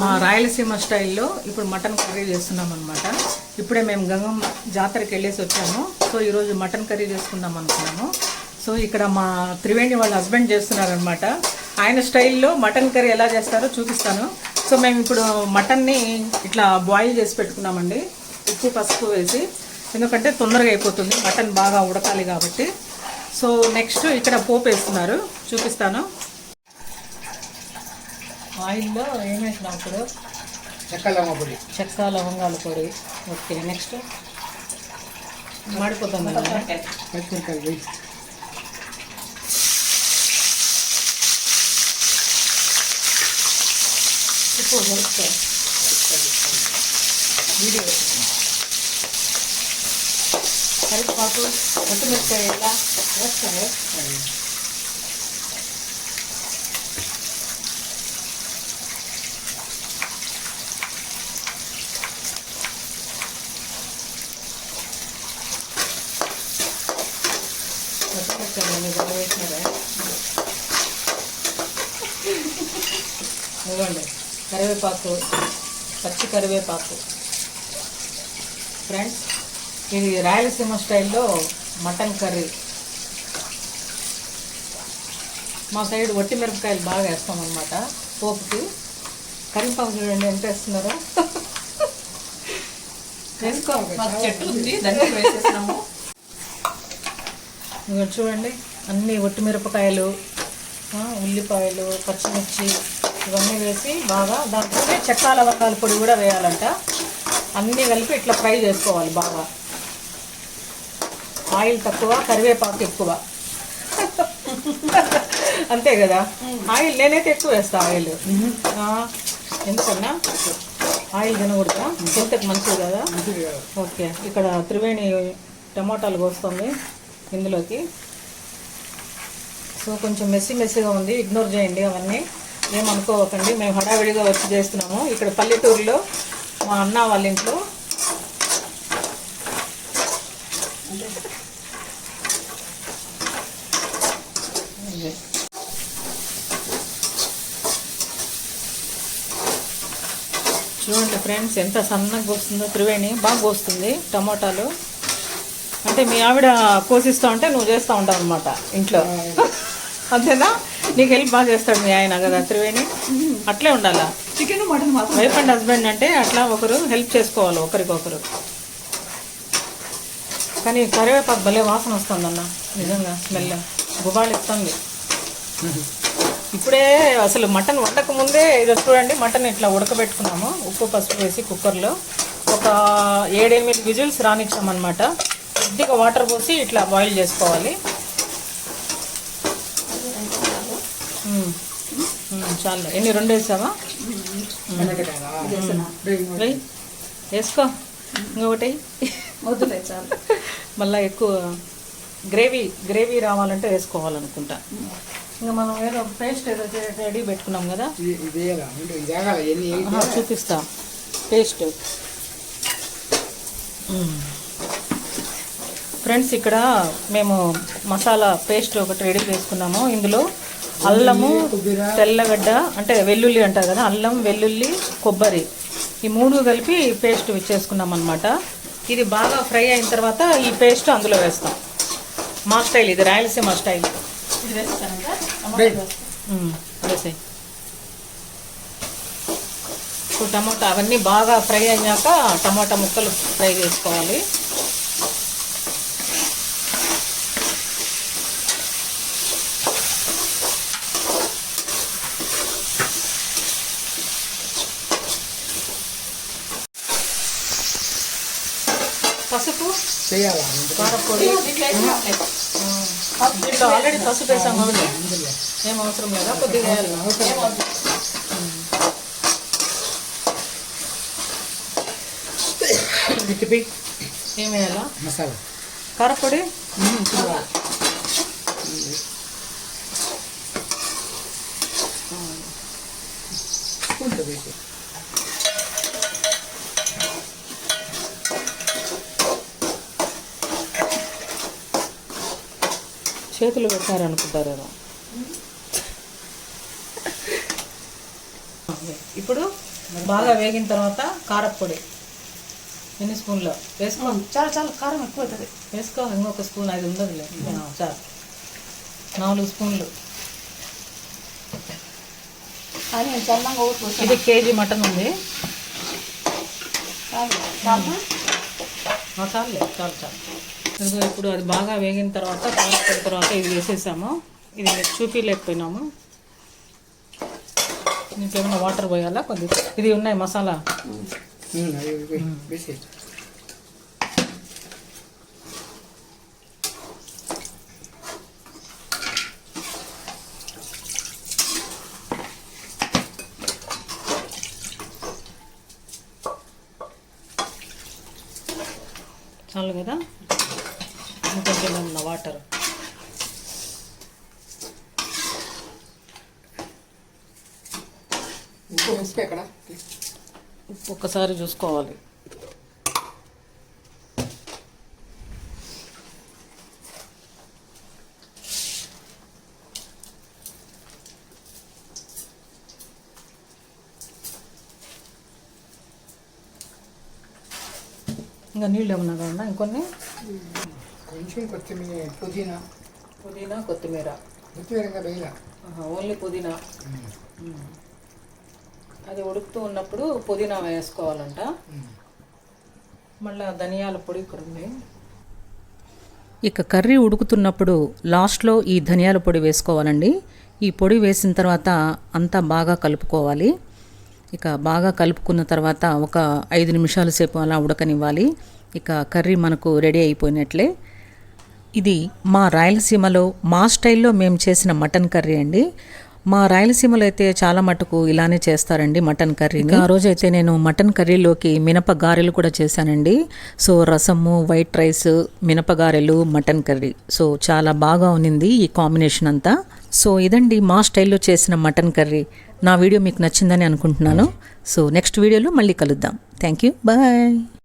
మా రాయలసీమ స్టైల్లో ఇప్పుడు మటన్ కర్రీ చేస్తున్నాం అనమాట ఇప్పుడే మేము గంగమ్మ జాతరకి వెళ్ళేసి వచ్చాము. సో ఈరోజు మటన్ కర్రీ చేసుకుందాం అనుకున్నాము. సో ఇక్కడ మా త్రివేణి వాళ్ళ హస్బెండ్ చేస్తున్నారనమాట ఆయన స్టైల్లో మటన్ కర్రీ ఎలా చేస్తారో చూపిస్తాను. సో మేము ఇప్పుడు మటన్ని ఇట్లా బాయిల్ చేసి పెట్టుకున్నామండి. ఉప్పు పసుపు వేసి. ఎందుకంటే తొందరగా అయిపోతుంది. మటన్ బాగా ఉడకాలి కాబట్టి. సో నెక్స్ట్ ఇక్కడ పోపు వేస్తున్నారు. చూపిస్తాను. ఆయిల్లో ఏం వేసినాం ఇప్పుడు? చెక్క లవంగ పొడి. చెక్క లవంగాల పొడి. Okay next? మాడిపోతుంది పచ్చిమిరకాయలు ఉప్పు దొరుకుతాయి వీడియో కరివేపాకు పచ్చిమిరపకాయ ఎలా వేస్తాయి వేసినారా ఇవ్వండి. కరివేపాకు పచ్చి కరివేపాకు. ఫ్రెండ్స్ ఇది రాయలసీమ స్టైల్లో మటన్ కర్రీ. మా సైడ్ ఒట్టి మిరపకాయలు బాగా వేస్తాం అనమాట పోపుకి. కరివేపాకు చూడండి ఎంత వేస్తున్నారో. వేసుకో మాకు చెట్టు ఉంది దాన్ని వేసేసినాము ఇదిగో చూడండి అన్ని ఒట్టి మిరపకాయలు ఆ, ఉల్లిపాయలు పచ్చిమిర్చి ఇవన్నీ వేసి బాగా దాంట్లోనే చెక్క లవంగాల పొడి కూడా వేయాలంట. అన్నీ కలిపి ఇట్లా ఫ్రై చేసుకోవాలి బాగా. ఆయిల్ తక్కువ కరివేపాకు ఎక్కువ. అంతే కదా? ఆయిల్ నేనైతే ఎక్కువ వేస్తా ఆయిల్. ఎందుకన్నా? ఆయిల్ తినకూడదా? హెల్త్కి మంచిది కదా? మంచిది కాదు. ఓకే ఇక్కడ త్రివేణి టమాటాలు కోస్తుంది. ఇందులోకి. సో కొంచెం మెస్సీ మెస్సిగా ఉంది. ఇగ్నోర్ చేయండి అవన్నీ. ఏమనుకోవకండి మేము హడావిడిగా వచ్చి చేస్తున్నాము. ఇక్కడ పల్లెటూరులో మా అన్న వాళ్ళ ఇంట్లో చూడండి ఫ్రెండ్స్ ఎంత సన్నగా కోస్తుందో. త్రివేణి బాగా కోస్తుంది టమాటాలు. అంటే మీ ఆవిడ కోసిస్తా ఉంటే నువ్వు చేస్తూ ఉంటావు అనమాట ఇంట్లో. అంతేనా నీకు హెల్ప్ బాగా చేస్తాడు మీ ఆయన కదా త్రివేణి? అట్లే ఉండాలా? Chicken mutton wife and husband అంటే అట్లా ఒకరు హెల్ప్ చేసుకోవాలి ఒకరికొకరు. కానీ కరివేపాకు భలే వాసన వస్తుందన్న నిజంగా స్మెల్. గుబాళి ఇస్తుంది. ఇప్పుడే అసలు మటన్ వండక ముందే ఇది చూడండి మటన్ ఇట్లా ఉడకబెట్టుకున్నాము. ఉప్పు పసుపు వేసి కుక్కర్లో ఒక ఏడెనిమిది విజిల్స్ రానిచ్చామన్నమాట. కొద్దిగా వాటర్ పోసి ఇట్లా బాయిల్ చేసుకోవాలి. చాలు. ఎన్ని రెండు వేసావా. వేసుకో. ఇంకొకటి. వద్దులే చాలు. మళ్ళీ ఎక్కువ గ్రేవీ గ్రేవీ రావాలంటే వేసుకోవాలనుకుంటా. ఇంకా మనం ఏదో పేస్ట్ ఏదో రెడీ పెట్టుకున్నాం కదా? చూపిస్తా. పేస్ట్ ఫ్రెండ్స్ ఇక్కడ మేము మసాలా పేస్ట్ ఒకటి రెడీ చేసుకున్నాము. ఇందులో అల్లము తెల్లగడ్డ అంటే వెల్లుల్లి అంటారు కదా అల్లం వెల్లుల్లి కొబ్బరి ఈ మూడు కలిపి పేస్ట్ చేసుకున్నాం అనమాట ఇది బాగా ఫ్రై అయిన తర్వాత ఈ పేస్ట్ అందులో వేస్తాం. మా స్టైల్ ఇది రాయలసీమ స్టైల్. ఇది వేస్తాను టమాటా అవన్నీ బాగా ఫ్రై అయ్యాక టమాటా ముక్కలు ఫ్రై చేసుకోవాలి. పసుపు? చేయాలా? కారపొడి దీంట్లో ఆల్రెడీ పసుపు వేసాం కాబట్టి ఏం అవసరం లేదా? కొద్దిగా వేయాలి తిప్పి ఏం వేయాలా? మసాలా. కారపొడి? చేతులు పెట్టారనుకుంటారేమో. ఇప్పుడు బాగా వేగిన తర్వాత కారపొడి ఎన్ని స్పూన్లో? వేసుకోండి చాలా చాలా కారం ఎక్కువ అవుతుంది వేసుకో ఇంకొక స్పూన్ ఐదు ఉండదు చాలు. నాలుగు స్పూన్లు. ఇది కేజీ మటన్ ఉంది. చాలు. చాలు చాలు. ఇప్పుడు అది బాగా వేగిన తర్వాత కారప్పొడి తర్వాత ఇది వేసేసాము. ఇది చూపించలేకపోయినాము ఇంకేమైనా వాటర్ పోయాలా కొద్దిగా ఇది ఉన్నాయి మసాలా. చాలు కదా? ఇంకొంచెం ఉన్న వాటర్. ఉప్పు ఉప్పు ఎక్కడ? ఉప్పు ఒక్కసారి చూసుకోవాలి. ఇంకా నీళ్ళు ఏమన్నా కావాలా? ఇంకొన్ని? కొంచెం కొత్తిమీర పుదీనా. పుదీనా కొత్తిమీర. కొత్తిమీర ఇంకా వేయాల ఓన్లీ పుదీనా. అది ఉడుకుతూ ఉన్నప్పుడు పుదీనా వేసుకోవాలంట. మళ్ళీ ధనియాల పొడి ఇక్కడ ఉంది. ఇక కర్రీ ఉడుకుతున్నప్పుడు లాస్ట్లో ఈ ధనియాల పొడి వేసుకోవాలండి. ఈ పొడి వేసిన తర్వాత అంతా బాగా కలుపుకోవాలి. ఇక బాగా కలుపుకున్న తర్వాత ఒక ఐదు నిమిషాల సేపు అలా ఉడకనివ్వాలి. ఇక కర్రీ మనకు రెడీ అయిపోయినట్లే. ఇది మా రాయలసీమలో మా స్టైల్లో మేము చేసిన మటన్ కర్రీ అండి. మా రాయలసీమలో అయితే చాలా మటుకు ఇలానే చేస్తారండి మటన్ కర్రీ ఆ రోజు అయితే నేను మటన్ కర్రీలోకి మినప గారెలు కూడా చేశానండి. సో రసము వైట్ రైస్ మినప గారెలు మటన్ కర్రీ. సో చాలా బాగా ఉన్నింది ఈ కాంబినేషన్ అంతా. సో ఇదండి మా స్టైల్లో చేసిన మటన్ కర్రీ. నా వీడియో మీకు నచ్చిందని అనుకుంటున్నాను. సో నెక్స్ట్ వీడియోలో మళ్ళీ కలుద్దాం. Thank you. బాయ్.